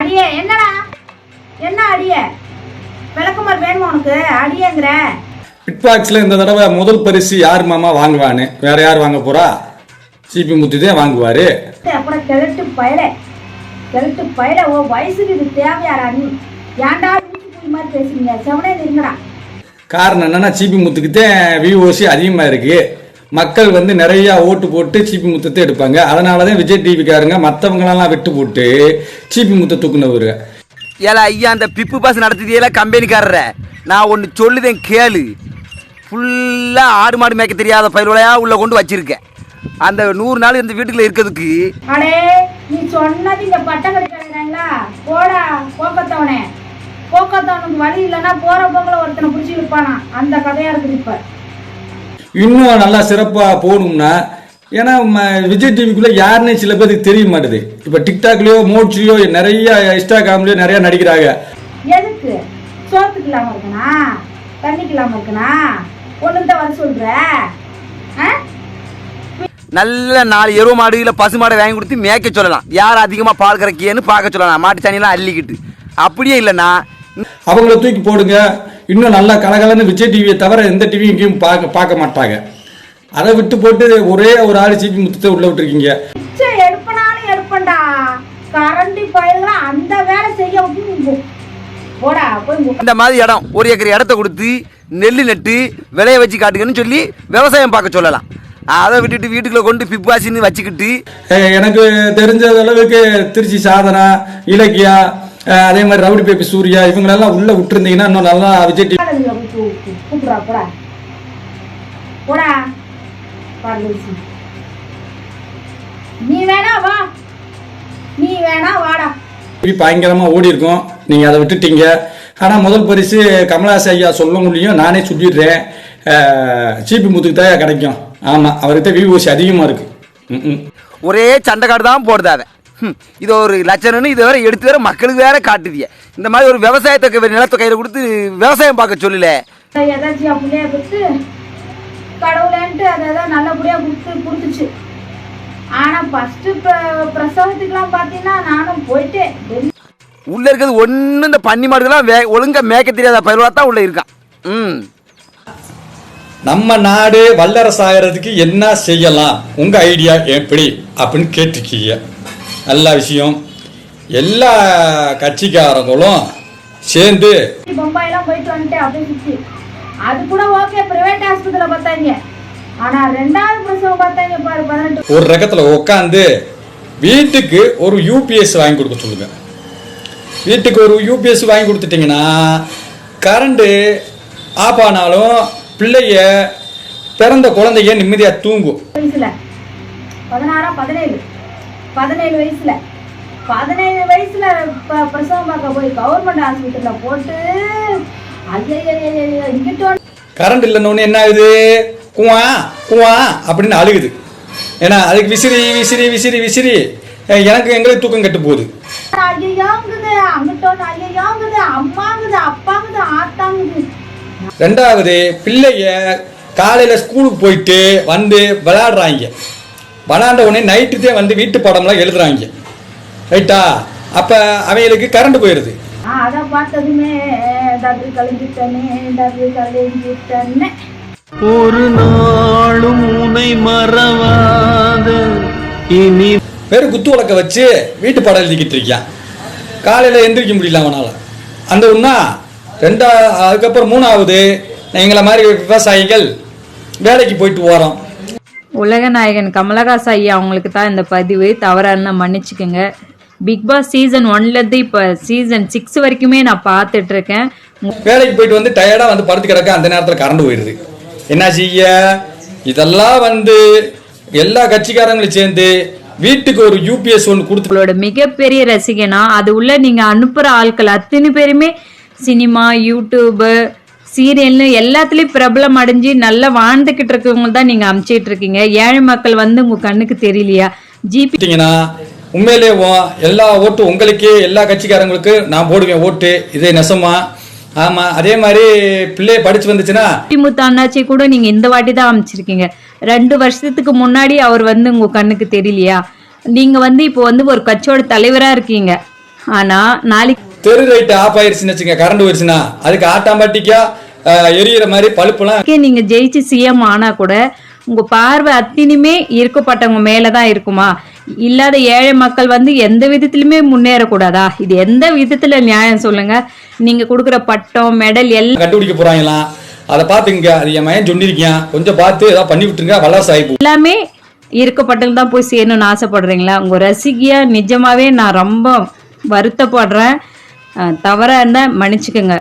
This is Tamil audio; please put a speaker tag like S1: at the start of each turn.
S1: அடியே என்னடா? என்ன அடியே? விளக்குமார் வேணுமா உனக்கு? அடியேங்கிற.
S2: பிட் பாக்ஸில் இந்த தடவை முதல் பரிசு யார் மாமா வாங்குவான்னு? வேற யார் வாங்க போறா? சிபி முத்து தான் வாங்குவாரு.
S1: அப்புறம் கிழட்டு பயல. கிழட்டு பயல. ஓ வயசுக்கு இது தேவையாடா நீ? ஏன்டா புலி மாதிரி பேசுறீங்க? செவனே இருங்கடா
S2: காரணம் என்னன்னா சிபி முத்துக்கு தான் விஓசி அதிகமாக இருக்கு. மக்கள் வந்து நிறைய ஓட்டு போட்டு சிபி முத்தத்தை எடுப்பாங்க. அதனால தான் விஜய் டிவிக்காரங்க மற்றவங்களெல்லாம் விட்டு போட்டு சிபி முத்தை தூக்குனவர்.
S3: ஏல ஐயா அந்த பிப்பு பாஸ் நடத்துதியல கம்பெனிக்காரர. நான் ஒன்று சொல்லுதேன் கேளு. ஃபுல்லாக ஆடு மாடு மேய்க்க தெரியாத பயிரோலையா உள்ளே கொண்டு வச்சிருக்கேன். அந்த நூறு நாள் இந்த வீட்டுக்குள்ள இருக்கிறதுக்கு
S1: அடே நீ சொன்னது இங்க பட்டம் கிடைக்கிறாங்களா போடா போக்கத்தவனே. போக்கத்தவனுக்கு வழி இல்லைன்னா போற போக்கில் ஒருத்தனை பிடிச்சி விற்பானா அந்த கதையா இருக்குது இப்ப.
S2: இன்னும் நல்லா சிறப்பாக போகணும்னா ஏன்னா விஜய் டிவிக்குள்ள யாருன்னே சில பேருக்கு தெரிய மாட்டுது. இப்போ டிக்டாக்லயோ மோட்ஸ்லயோ நிறைய இன்ஸ்டாகிராம்லயோ நிறைய நடிக்கிறாங்க.
S1: எதுக்கு? சோத்துக்கு இருக்கனா தண்ணிக்கு இல்லாம இருக்கனா ஒண்ணுகிட்ட வர சொல்ற? ஆ?
S3: நல்ல நாலு எருவ மாடு இல்லை பசு மாடை வாங்கி கொடுத்து மேய்க்க சொல்லலாம். யார் அதிகமாக பால் கறக்கியன்னு பார்க்க சொல்லலாம். மாட்டு தண்ணியெல்லாம் அள்ளிக்கிட்டு. அப்படியே இல்லைன்னா
S2: அவங்கள தூக்கி போடுங்க. இன்னும் நல்லா கலகலன்னு விஜய் டிவியை தவிர எந்த டிவியும் எங்கேயும் பார்க்க பார்க்க மாட்டாங்க. அதை விட்டு போட்டு ஒரே ஒரு ஆள் சிபி முத்தத்தை உள்ள விட்டுருக்கீங்க.
S1: எடுப்பனாலும் எடுப்பண்டா கரண்டி பயிர்களாம் அந்த வேலை செய்ய.
S3: இந்த மாதிரி இடம் ஒரு ஏக்கர் இடத்த கொடுத்து நெல் நட்டு விளைய வச்சு காட்டுங்கன்னு சொல்லி விவசாயம் பார்க்க சொல்லலாம். அதை விட்டுட்டு வீட்டுக்குள்ள கொண்டு பிப்பாசின்னு வச்சுக்கிட்டு
S2: எனக்கு தெரிஞ்ச அளவுக்கு திருச்சி சாதனா இலக்கியா அதே மாதிரி ரவுடி பேபி சூர்யா இவங்களெல்லாம் உள்ள விட்டுருந்தீங்கன்னா இன்னும் நல்லா விஜய் டிவி
S1: நீ வேணா வா. நீ வேணா வாடா.
S2: டிவி பயங்கரமாக ஓடி இருக்கும் நீங்கள் அதை விட்டுட்டீங்க. ஆனால் முதல் பரிசு கமலஹாசன் ஐயா சொல்ல முடியும். நானே சொல்லிடுறேன். சிபி முத்துக்கு தான் கிடைக்கும். ஆமாம் அவர்கிட்ட விஓசி அதிகமாக இருக்கு. ம், ம்.
S3: ஒரே சண்டைக்காடு தான் போடுது அவன் ஹம், இது ஒரு லட்சணம்னு இதை வேற எடுத்து வேற மக்களுக்கு வேற காட்டுதிய. இந்த மாதிரி ஒரு விவசாயத்தை நிலத்தை கையில் கொடுத்து விவசாயம் பார்க்க சொல்லல.
S1: பிள்ளைய பெற்று கடவுளேன்ட்டு அதை தான் நல்லபடியா கொடுத்து கொடுத்துச்சு. ஆனா ஃபர்ஸ்ட் பிரசவத்துக்குலாம் பார்த்தீங்கன்னா நானும் போயிட்டேன்.
S3: உள்ள இருக்கிறது ஒன்றும் இந்த பன்னி மாடுகள்லாம் வே ஒழுங்கா மேய்க்க தெரியாத பயிரோட தான் உள்ள இருக்கான். ம்.
S2: நம்ம நாடு வல்லரசாகிறதுக்கு என்ன செய்யலாம்? உங்க ஐடியா எப்படி? அப்படின்னு கேட்டிருக்கீங்க. நல்ல விஷயம். எல்லா கட்சிக்காரங்களும் சேர்ந்து
S1: பம்பாயெல்லாம் போயிட்டு வந்துட்டேன் அது கூட ஓகே பிரைவேட் ஆஸ்பத்திரியில பார்த்தாங்க. ஆனா ரெண்டாவது பிரசவம் பார்த்தாங்க பாரு பதினெட்டு.
S2: ஒரு ரகத்துல உட்காந்து வீட்டுக்கு ஒரு யூபிஎஸ் வாங்கி கொடுக்க சொல்லுங்க. வீட்டுக்கு ஒரு யூபிஎஸ் வாங்கி கொடுத்துட்டீங்கன்னா கரண்டு ஆஃப் ஆனாலும் பிள்ளைய பிறந்த குழந்தைங்க நிம்மதியாக தூங்கும்.
S1: பதினாறா பதினேழு. பதினேழு வயசுல. பதினேழு வயசுல பிரசவம் பார்க்க போய் கவர்மெண்ட் ஹாஸ்பிட்டல்ல போட்டு ஐயோ
S2: கரண்ட் இல்லைன்னு என்ன ஆகுது? குவா குவா அப்படின்னு அழுகுது. ஏன்னா அதுக்கு விசிறி விசிறி விசிறி விசிறி எனக்கு எங்களுக்கு தூக்கம் கெட்டு போகுது.
S1: ஐயோங்குது அங்கிட்ட வந்து ஐயோங்குது அம்மாங்குது அப்பாங்குது ஆத்தாங்குது.
S2: ரெண்டாவது பிள்ளைய காலையில் ஸ்கூலுக்கு போயிட்டு வந்து விளையாடுறாங்க. விளையாண்ட உடனே நைட்டு தான் வந்து வீட்டு பாடம்லாம் எழுதுறாங்க. ரைட்டா அப்போ அவங்களுக்கு கரண்ட் போயிடுது
S1: நான் அதை பார்த்ததுமே டபுள் கழிஞ்சிட்டனே டபுள் கழிஞ்சிட்டனே
S4: ஒரு நாளும் உனை மறவாத. இனி
S2: வெறும் குத்து விளக்க வச்சு வீட்டு பாடம் எழுதிக்கிட்டு இருக்கான் காலையில் எந்திரிக்க முடியல அவனால். அந்த ஒன்றா ரெண்டா அதுக்கப்புறம் மூணாவது எங்களை மாதிரி விவசாயிகள் வேலைக்கு போயிட்டு போகிறோம்
S5: உலகநாயகன் கமலஹாசன் ஐயா அவங்களுக்கு தான் இந்த பதிவு. தவறான மன்னிச்சுக்கோங்க. பிக் பாஸ் சீசன் ஒன்லேருந்து இப்போ சீசன் சிக்ஸ் வரைக்குமே நான் பார்த்துட்டு இருக்கேன்
S2: வேலைக்கு போயிட்டு வந்து டயர்டாக வந்து படுத்து கிடக்க அந்த நேரத்தில் கரண்ட் போயிடுது என்ன செய்ய? இதெல்லாம் வந்து எல்லா கட்சிக்காரங்களும் சேர்ந்து வீட்டுக்கு ஒரு யூபிஎஸ் ஒன்று கொடுத்து
S5: உங்களோட மிகப்பெரிய ரசிகனா அது உள்ள நீங்க அனுப்புற ஆட்கள் அத்தனை பேருமே சினிமா யூடியூபு சீரியல்னு எல்லாத்துலயும் பிரபலம் அடைஞ்சு நல்லா வாழ்ந்துகிட்டு இருக்கவங்க தான் நீங்க அனுப்பிச்சிட்டு இருக்கீங்க. ஏழை மக்கள் வந்து உங்க கண்ணுக்கு தெரியலையா? ஜிபி
S2: உண்மையிலே எல்லா ஓட்டு உங்களுக்கே எல்லா கட்சிக்காரங்களுக்கு நான் போடுவேன் ஓட்டு. இதே நெசமா. ஆமாம் அதே மாதிரி பிள்ளைய படிச்சு வந்துச்சுன்னா
S5: முத்து அண்ணாச்சி கூட நீங்க இந்த வாட்டி தான் அமைச்சிருக்கீங்க. ரெண்டு வருஷத்துக்கு முன்னாடி அவர் வந்து உங்க கண்ணுக்கு தெரியலையா? நீங்க வந்து இப்போ வந்து ஒரு கட்சியோட தலைவரா இருக்கீங்க. ஆனா நாளைக்கு
S2: தெரு லைட் ஆஃப் ஆயிருச்சுன்னு வச்சுங்க கரண்ட் போயிருச்சுன்னா அதுக்கு ஆட்டோமேட்டிக்கா எரியிற மாதிரி பழுப்புலாம்
S5: நீங்க ஜெயிச்சு சிஎம் ஆனா கூட உங்க பார்வை அத்தினுமே இருக்கப்பட்டவங்க மேலதான் இருக்குமா? இல்லாத ஏழை மக்கள் வந்து எந்த விதத்திலுமே முன்னேறக்கூடாதா? இது எந்த விதத்துல நியாயம் சொல்லுங்க? நீங்க கொடுக்குற பட்டம் மெடல் எல்லாம்
S2: கண்டுபிடிக்க போறாங்களாம் அதை பார்த்துங்க அது என் மயன் சொல்லியிருக்கேன் கொஞ்சம் பார்த்து ஏதாவது பண்ணி விட்டுருங்க ஆகி
S5: எல்லாமே இருக்கப்பட்டவங்க தான் போய் சேரணும்னு ஆசைப்படுறீங்களா? உங்க ரசிகையா நிஜமாவே நான் ரொம்ப வருத்தப்படுறேன். தவறா இருந்தா மன்னிச்சுக்கோங்க.